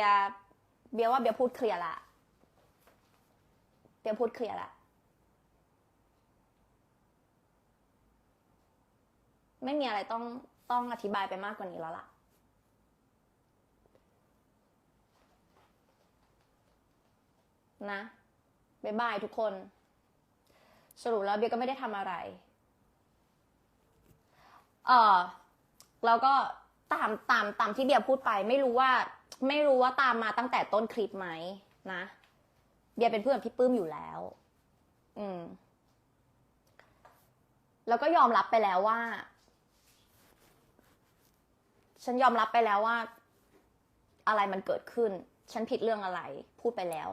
ยเบียว่าเบียพูดเคลียร์ละเบียพูดเคลียร์ละไม่มีอะไรต้องต้องอธิบายไปมากกว่านี้แล้วล่ะ นะบายบายทุกคน สรุปแล้วเบียก็ไม่ได้ทำอะไร เออแล้วก็ ตามตามตามที่เบียร์พูดไป ไม่รู้ว่า ไม่รู้ว่าตามมาตั้งแต่ต้นคลิปไหมนะ เบียร์เป็นเพื่อนพี่ปื้มอยู่แล้ว อืม แล้วก็ยอมรับไปแล้วว่า ฉันยอมรับไปแล้วว่า อะไรมันเกิดขึ้น ฉันผิดเรื่องอะไร พูดไปแล้ว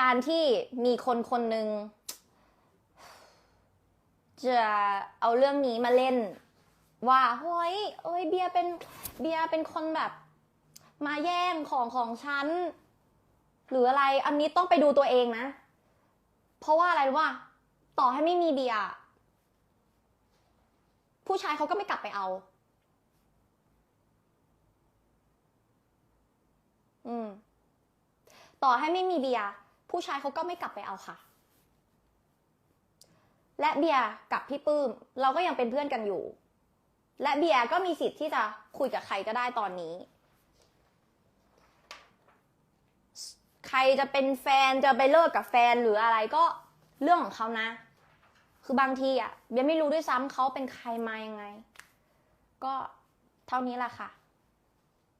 การที่มีคนคนหนึ่ง จะเอาเรื่องนี้มาเล่น ว่าเฮ้ยเอ้ยเบียเป็นเบียเป็นคนแบบ มาแย่งของของฉันหรืออะไรอันนี้ต้องไปดูตัวเองนะ เพราะว่าอะไรรู้ว่า ต่อให้ไม่มีเบียผู้ชายเขาก็ไม่กลับไปเอา อืม ต่อให้ไม่มีเบียผู้ชายเขาก็ไม่กลับไปเอาค่ะ และเบียร์กับพี่ปื้ม เราก็ยังเป็นเพื่อนกันอยู่ และเบียร์ก็มีสิทธิ์ที่จะคุยกับใครก็ได้ตอนนี้ ใครจะเป็นแฟนจะไปเลิกกับแฟนหรืออะไรก็เรื่องของเขานะ คือบางทีอะเบียร์ไม่รู้ด้วยซ้ำเขาเป็นใครมายังไง ก็เท่านี้แหละค่ะ